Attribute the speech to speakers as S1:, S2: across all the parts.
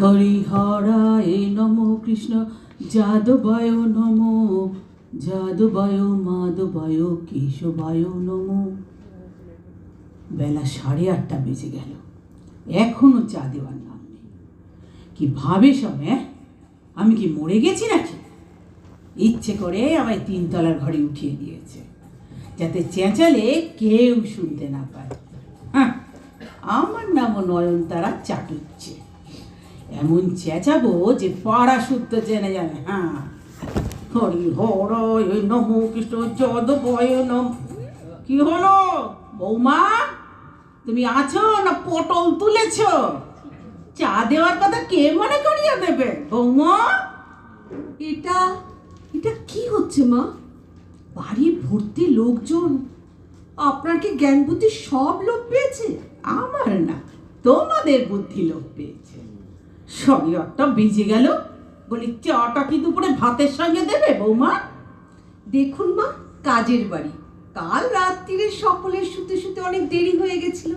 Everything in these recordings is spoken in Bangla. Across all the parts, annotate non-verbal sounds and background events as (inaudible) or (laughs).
S1: হরিহরায় নম কৃষ্ণ। যাদবায় নম, যাদবায় মাধবায় কেশবায় নম। বেলা সাড়ে আটটা বেজে গেল। এখনও চা দেওয়ার নাম নেই। কি ভাবে সব হ্যাঁ? আমি কি মরে গেছি নাকি? ইচ্ছে করে আমায় তিনতলার ঘরে উঠিয়ে দিয়েছে, যাতে চেঁচালে কেউ শুনতে না পায়। হ্যাঁ আমার নামও নয়নতারা চাটুচ্ছে এমন চেঁচাবো যে পাড়া শুদ্ধ জেনে যাবে হ্যাঁ? হরি হরয় নম কৃষ্ণ যদবয় নম। কি হলো? বৌমা, তুমি আছো না পটল তুলেছ? চা দেওয়ার কথা কে মনে করিয়ে দেবে? বৌমা,
S2: এটা এটা কি হচ্ছে মা? বাড়ি ভর্তি লোকজন, আপনার কি জ্ঞান বুদ্ধি সব লোক পেয়েছে?
S1: আমার না, তোমাদের বুদ্ধি লোক পেয়েছে। একটা বেজে গেল। বলি, চাটা কি দুপুরে ভাতের সঙ্গে দেবে বৌমা?
S2: দেখুন মা, কাজের বাড়ি। কাল রাত্রিরে সকলের শুতে শুতে অনেক দেরি হয়ে গেছিল।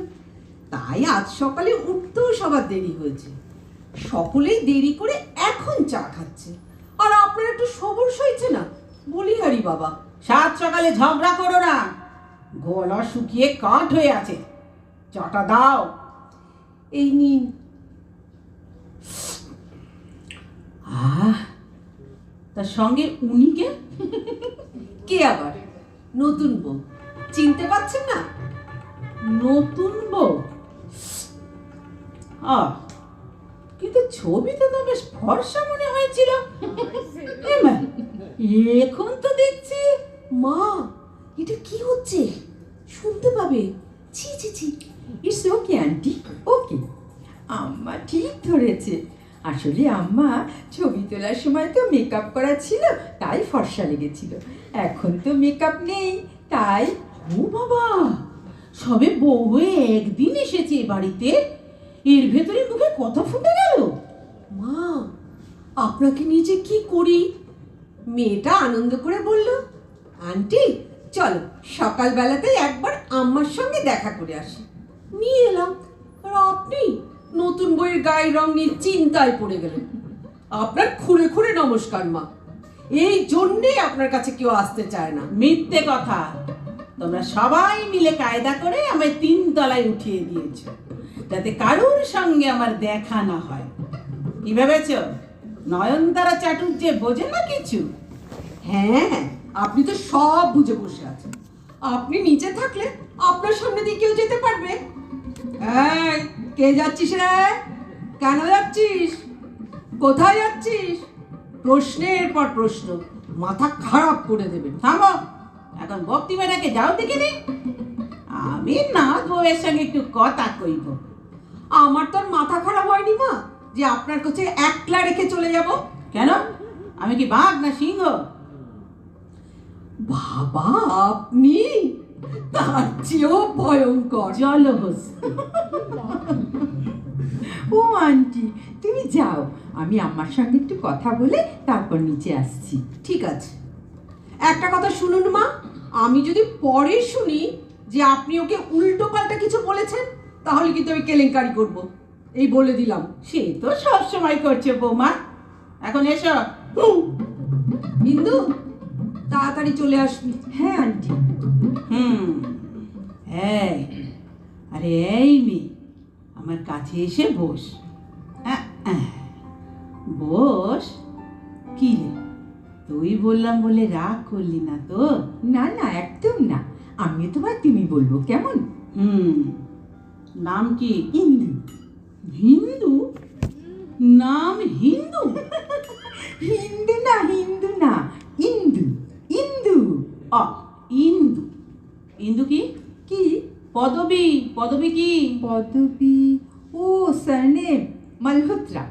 S2: তাই আজ সকালে উঠতেও সবার দেরি হয়েছে। সকলেই দেরি করে এখন চা খাচ্ছে। আর আপনার একটু সবর সইছে না? বলি হারি বাবা,
S1: সাত সকালে ঝগড়া করো না। গলা শুকিয়ে কাঠ হয়ে আছে। চাটা দাও।
S2: এই নিন
S1: আহ তার সঙ্গে উনিকে?
S2: কে আবার? নতুন বউ। চিনতে পারছেন না?
S1: নতুন বউ? আহ, কিন্তু ছবিতে তো বেশ ফর্সা মনে হয়েছিল। এখন তো দেখছি,
S2: মা, এটা কি হচ্ছে? শুনতে পাবে। ছি ছি ছি।
S3: ইটস ওকে আন্টি ওকে আম্মা ঠিক ধরেছে। আসলে আম্মা ছবি তোলার সময় তো মেকআপ করা ছিল, তাই ফর্সা লেগেছিল। এখন তো মেকআপ নেই, তাই
S1: ও বাবা, সবে বউ হয়ে একদিন এসেছে এ বাড়িতে। এর ভেতরে মুখে কথা ফুটে গেল।
S2: মা, আপনাকে নিয়ে কি করি? মেয়েটা আনন্দ করে বলল, আন্টি, চলো সকালবেলাতে একবার আম্মার সঙ্গে দেখা করে আসি। নিয়ে এলাম। আর আপনি? নতুন বইয়ের গায়ের রং নিয়ে চিন্তায় পড়ে গেলেন। আপনার খুঁড়ে খুঁড়ে নমস্কার, মা। এই জন্যেই আপনার কাছে কেউ আসতে চায় না।
S1: মিথ্যে কথা। তোমরা সবাই মিলে কায়দা করে আমায় তিন তলায় উঠিয়ে দিয়েছ। যাতে কারুর সঙ্গে আমার দেখা না হয়। কি ভেবেছ? নয়নতারা চাটুর্যে বোঝে না কিছু?
S2: হ্যাঁ আপনি তো সব বুঝে বসে আছেন। আপনি নিচে থাকলে আপনার সামনে দিয়ে কেউ যেতে পারবে? এই কে যাচ্ছিস রে? কেন যাচ্ছিস? কোথায় যাচ্ছিস? প্রশ্নের পর প্রশ্ন। মাথা খারাপ করে দেবেন
S1: থামো। এখন ভক্তি মেয়েটাকে যাও দেখিনি আমি না বউয়ের সঙ্গে একটু কথা কইব।
S2: আমার তো আর মাথা খারাপ হয়নি মা, যে আপনার কাছে একলা রেখে চলে যাব।
S1: কেন? আমি কি বাঘ না সিংহ?
S2: বাবা, আপনি? তার চেয়েও ভয়ঙ্কর।
S1: জলহস্তি
S3: ও আন্টি তুমি যাও। আমি আম্মার সঙ্গে একটু কথা বলে তারপর নিচে আসছি।
S2: ঠিক আছে। একটা কথা শুনুন মা আমি যদি পরে শুনি যে আপনি ওকে উল্টো পাল্টা কিছু বলেছেন তাহলে কিন্তু আমি কেলেঙ্কারি করব। এই বলে দিলাম।
S1: সে তো সবসময় করছে বৌমা। এখন এসো।
S2: হিন্দু তাড়াতাড়ি চলে আসবি
S3: হ্যাঁ আন্টি।
S1: হুম এই আরে এই মেয়ে আমার কাছে এসে বস। বস? কি রে? তুই বললাম বলে রাগ করলি না তো?
S3: না না একদম না। আমিও তোমায় তুমি বলব কেমন?
S1: হুম নাম কি?
S3: হিন্দু।
S1: হিন্দু? নাম হিন্দু?
S3: হিন্দু না ইন্দু ইন্দু
S1: অ ইন্দু ইন্দু কি
S3: কি
S1: পদবী পদবী কি?
S3: পদবী? ও সারনেম মালহোত্রা।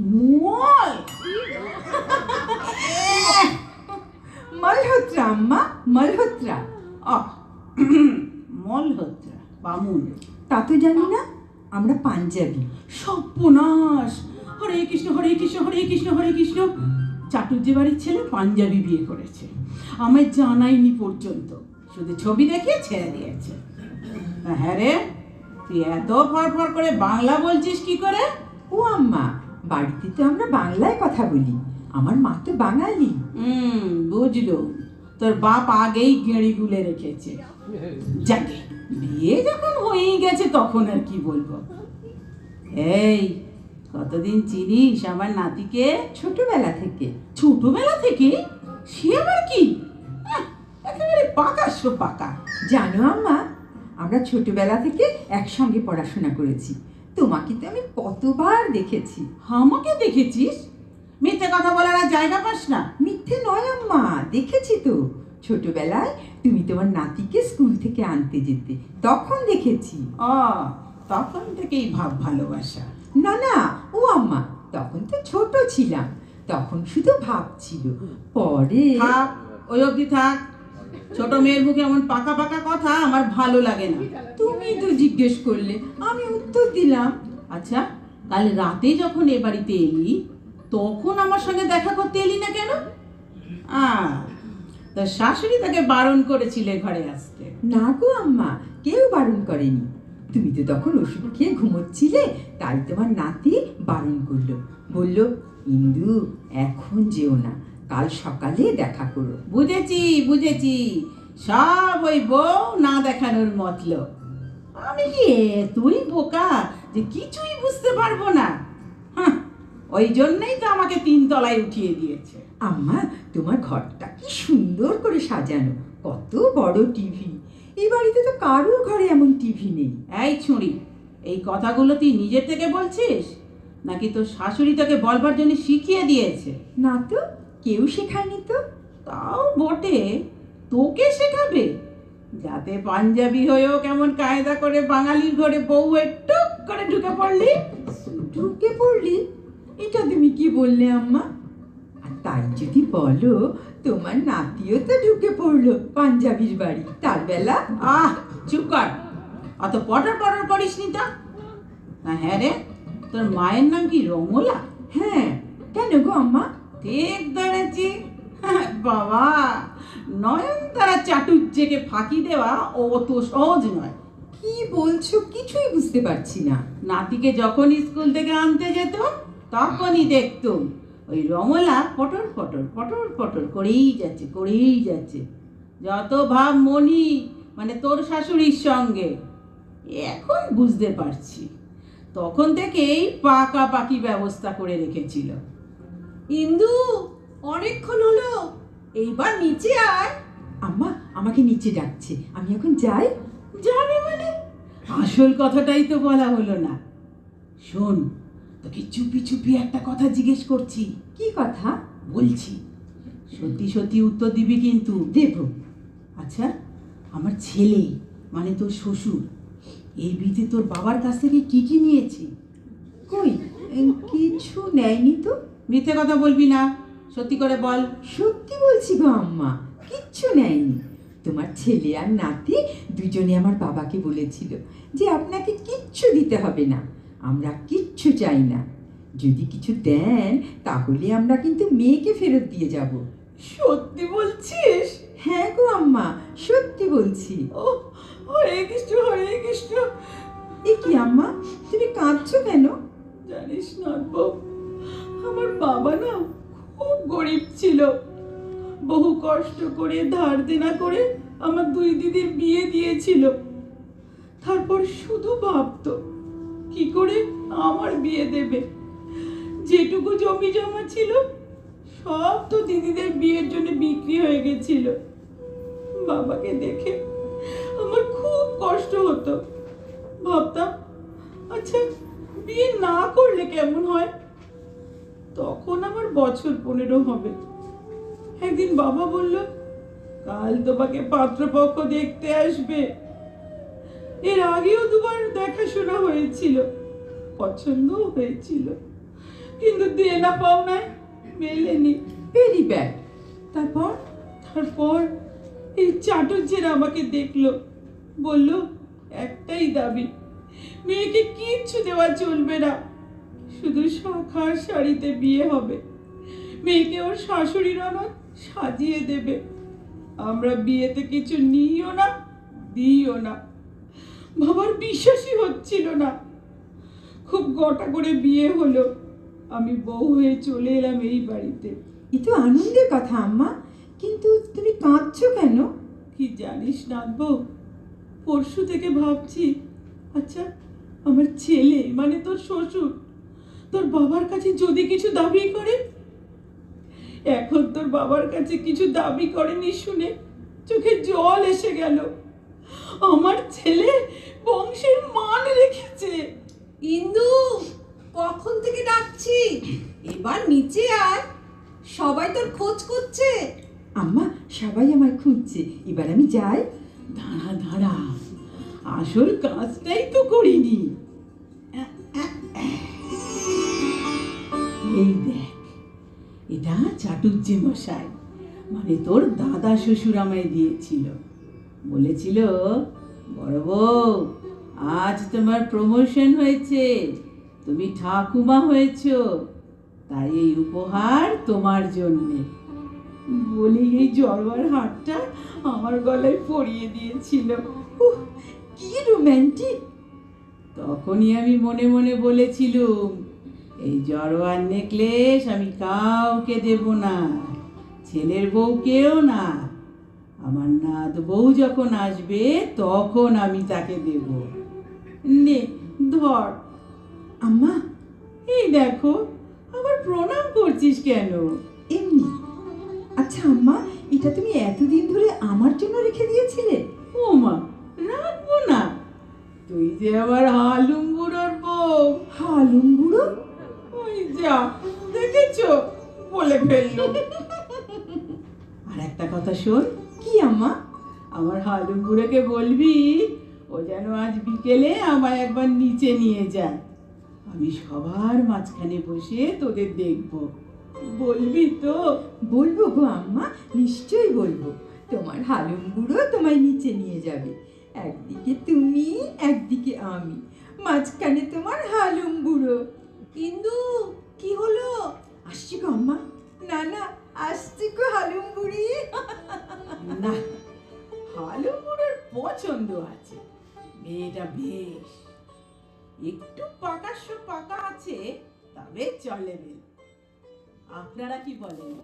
S1: মল
S3: মালহোত্রা আম্মা মালহোত্রা।
S1: অ মলহোত্রা বামুন।
S3: তা তো জানি না আমরা পাঞ্জাবি।
S1: সর্বনাশ! হরে কৃষ্ণ হরে কৃষ্ণ হরে কৃষ্ণ হরে কৃষ্ণ। চাটুর্যে বাড়ির ছেলে পাঞ্জাবি বিয়ে করেছে। আমায় জানায়নি পর্যন্ত। শুধু ছবি দেখে ছেড়ে দিয়েছে। হ্যাঁ রে তুই এত ফর ফর করে বাংলা বলছিস কি করে?
S3: ও আম্মা বাড়িতে তো আমরা বাংলায় কথা বলি আমার মা তো বাঙালি।
S1: হুম বুঝলো। তোর বাপ আগেই গেঁড়ি গুলে রেখেছে। যাকে বিয়ে যখন হয়েই গেছে তখন আর কি বলব। এই কতদিন চিনিস আমার নাতিকে?
S3: ছোটবেলা থেকে।
S1: ছোটবেলা থেকে? সে আবার কি? একেবারে পাকা সো পাকা
S3: জানো আম্মা আমরা ছোটবেলা থেকে একসঙ্গে পড়াশোনা করেছি। তোমাকে তো আমি কতবার দেখেছি।
S1: আমাকে দেখেছিস? মিথ্যে কথা বলার আর জায়গা পাস না।
S3: মিথ্যে নয় আম্মা দেখেছি তো। ছোটবেলায় তুমি তোমার নাতিকে স্কুল থেকে আনতে যেতে তখন দেখেছি।
S1: অ তখন থেকেই ভাব ভালোবাসা।
S3: না না ও আম্মা তখন তো ছোট ছিলাম তখন শুধু ভাবছিল পরে
S1: থাক ওই অবধি থাক। ছোট মেয়ের মুখে এমন পাকা পাকা কথা আমার ভালো লাগে না।
S3: তুমি তো জিজ্ঞেস করলে, আমি উত্তর দিলাম।
S1: আচ্ছা কাল রাতে যখন এ বাড়িতে এলি, তখন আমার সঙ্গে দেখা করতে এলি না কেন? আ তোর শাশুড়ি তাকে বারণ করেছিলে ঘরে আসতে।
S3: না গো আম্মা, কেউ বারণ করেনি। তুমি তো তখন ওষুধ খেয়ে ঘুমোচ্ছিলে, তাই তোমার নাতি বারণ করল। বলল, ইন্দু, এখন যেও না। কাল সকালে দেখা করো।
S1: বুঝেছি বুঝেছি। সব ওই বউ না দেখানোর মতলব। আমি কি তুই বোকা যে কিছুই বুঝতে পারব না? হাহ, ওই জন্যই তো আমাকে তিন তলায় উঠিয়ে দিয়েছে।
S3: আম্মা তোমার ঘরটা কি সুন্দর করে সাজানো। কত বড় টিভি। এই বাড়িতে তো কারোর ঘরে এমন টিভি নেই।
S1: এই ছুঁড়ি এই কথাগুলো তুই নিজের থেকে বলছিস? নাকি তোর শাশুড়ি তোকে বলবার জন্য শিখিয়ে দিয়েছে?
S3: না তো। কেউ শেখায়নি তো?
S1: তাও বটে। তোকে শেখাবে। যাতে পাঞ্জাবি হয়েও কেমন কায়দা করে বাঙালির ঘরে বউ টুক করে ঢুকে পড়লি।
S3: ঢুকে পড়লি? এটা তুমি কি বললে আম্মা? আর তাই যদি বলো তোমার নাতিও তো ঢুকে পড়ল পাঞ্জাবির বাড়ি। তার বেলা?
S1: আহ চুপ কর। অত পটর পটর করিস নি তো হ্যাঁ রে তোর মায়ের নাম কি রঙলা?
S3: হ্যাঁ। কেন গো আম্মা?
S1: ঠিক ধরেছি। বাবা নয়নতারা চাটুর্যেকে ফাঁকি দেওয়া অত সহজ নয়।
S3: কি বলছো? কিছুই বুঝতে পারছি না।
S1: নাতিকে যখন স্কুল থেকে আনতে যেত, তখনই দেখতুম ওই রমলা পটর পটর পটর পটর করেই যাচ্ছে করেই যাচ্ছে। যত ভাব মনি মানে তোর শাশুড়ির সঙ্গে। এখন বুঝতে পারছি। তখন থেকেই পাকা পাকাপাকি ব্যবস্থা করে রেখেছিল।
S2: ইন্দু অনেকক্ষণ হলো। এইবার নিচে আয়।
S3: আম্মা আমাকে নিচে ডাকছে। আমি এখন যাই?
S1: যাবে মানে? আসল কথাটাই তো বলা হলো না। শোন তোকে চুপি চুপি একটা কথা জিজ্ঞেস করছি।
S3: কি কথা?
S1: বলছি। সত্যি সত্যি উত্তর দিবি কিন্তু।
S3: দেব।
S1: আচ্ছা আমার ছেলে মানে তোর শ্বশুর এই বিতে তোর বাবার কাছ থেকে কি কি নিয়েছে?
S3: কই? কিছু নেয়নি তো?
S1: মিথ্যে কথা বলবি না। সত্যি করে বল।
S3: সত্যি বলছি গো আম্মা কিচ্ছু নেয়নি। তোমার ছেলে আর নাতি দুজনে আমার বাবাকে বলেছিল যে আপনাকে কিচ্ছু দিতে হবে না আমরা কিচ্ছু চাই না। যদি কিছু দেন তাহলে আমরা কিন্তু মেয়েকে ফেরত দিয়ে যাব।
S1: সত্যি বলছিস?
S3: হ্যাঁ গো আম্মা সত্যি বলছি।
S1: ও হরে কৃষ্ণ হরে কৃষ্ণ।
S3: এ কি আম্মা তুমি কাঁদছো কেন?
S1: জানিস না বউ আমার বাবা না খুব গরিব ছিল। বহু কষ্ট করে, ধার দেনা করে আমার দুই দিদির বিয়ে দিয়েছিল। তারপর শুধু ভাবতো, কি করে আমার বিয়ে দেবে? যেটুকু জমি জমা ছিল, সব তো দিদিদের বিয়ের জন্য বিক্রি হয়ে গেছিল। বাবাকে দেখে আমার খুব কষ্ট হতো। ভাবতাম আচ্ছা বিয়ে না করলে কেমন হয়? তখন আমার বছর পনেরো হবে। একদিন বাবা বলল কাল তোমাকে পাত্রপক্ষ দেখতে আসবে। এর আগেও দুবার দেখাশোনা হয়েছিল পছন্দও হয়েছিল। কিন্তু দেনা পাওনায় মেলেনি।
S3: ভেরি ব্যাড তারপর
S1: তারপর এই চাটুর্যেরা আমাকে দেখল বলল একটাই দাবি মেয়েকে কিচ্ছু দেওয়া চলবে না। শুধু শাখার শাড়িতে বিয়ে হবে। মেয়েকে ওর শাশুড়ির অনাথ সাজিয়ে দেবে। আমরা বিয়েতে কিছু নিও না দিও না। বাবার বিশ্বাসই হচ্ছিল না। খুব গটা করে বিয়ে হলো। আমি বউ হয়ে চলে এলাম এই বাড়িতে।
S3: এ তো আনন্দের কথা আম্মা। কিন্তু তুমি কাঁদছো কেন?
S1: কি জানিস নাথবউ পরশু থেকে ভাবছি আচ্ছা আমার ছেলে মানে তোর শ্বশুর তোর বাবার কাছে যদি কিছু দাবি করে? এখন তোর বাবার কাছে কিছু দাবি করেনি শুনে চোখে জল এসে গেল। আমার ছেলে বংশের মান রেখেছে।
S2: ইন্দু কখন থেকে ডাকছি? এবার নিচে আয়। সবাই তোর খোঁজ করছে।
S3: আম্মা সবাই আমায় খুঁজছে। এবার আমি যাই।
S1: দাঁড়া দাঁড়া। আসল কাজটাই তো করিনি। এই দেখ, এটা চাটুজ্জে মশাই মানে তোর দাদা শ্বশুর আমায় দিয়েছিল। বলেছিল, বড় বউ, আজ তোমার প্রমোশন হয়েছে, তুমি ঠাকুমা হয়েছো, তাই এই উপহার তোমার জন্যে। বলি, এই জড়োয়ার হারটা আমার গলায় পরিয়ে দিয়েছিল।
S3: কি রোম্যান্টিক
S1: তখনই আমি মনে মনে বলেছিলুম এই জড়োয়ার নেকলেস আমি কাউকে দেব না ছেলের বউ বউকেও না। আমার নাত বউ যখন আসবে তখন আমি তাকে দেব। নে ধর।
S3: আম্মা
S1: এই দেখো আমার প্রণাম করছিস কেন?
S3: এমনি। আচ্ছা আম্মা এটা তুমি এতদিন ধরে আমার জন্য রেখে দিয়েছিলে?
S1: ও মা রাখব না তুই যে আমার হালুম বুড়োর বউ।
S3: হালুম বুড়ো
S1: ওই যা দেখেছ? বলে ফেলল আর একটা কথা শোন
S3: কি আম্মা?
S1: আমার হালুম বুড়োকে বলবি ও যেন আজ বিকেলে আমায় একবার নিচে নিয়ে যায়। আমি সবার মাঝখানে বসে তোদের দেখব। বলবি তো?
S3: বলব গো আম্মা নিশ্চয়ই বলব। তোমার হালুম বুড়ো তোমায় নিচে নিয়ে যাবে। একদিকে তুমি, একদিকে আমি। মাঝখানে তোমার হালুম বুড়ো।
S2: কিন্তু কি হলো?
S3: আসছি গো আম্মা। না না, আসছি গো হালুম বুড়ি। (laughs)
S1: না, হালুম বুড়োর পছন্দ আছে। মেয়েটা বেশ। একটু পাকাশো পাকা আছে, তবে চলে আপনারা কি বলেন?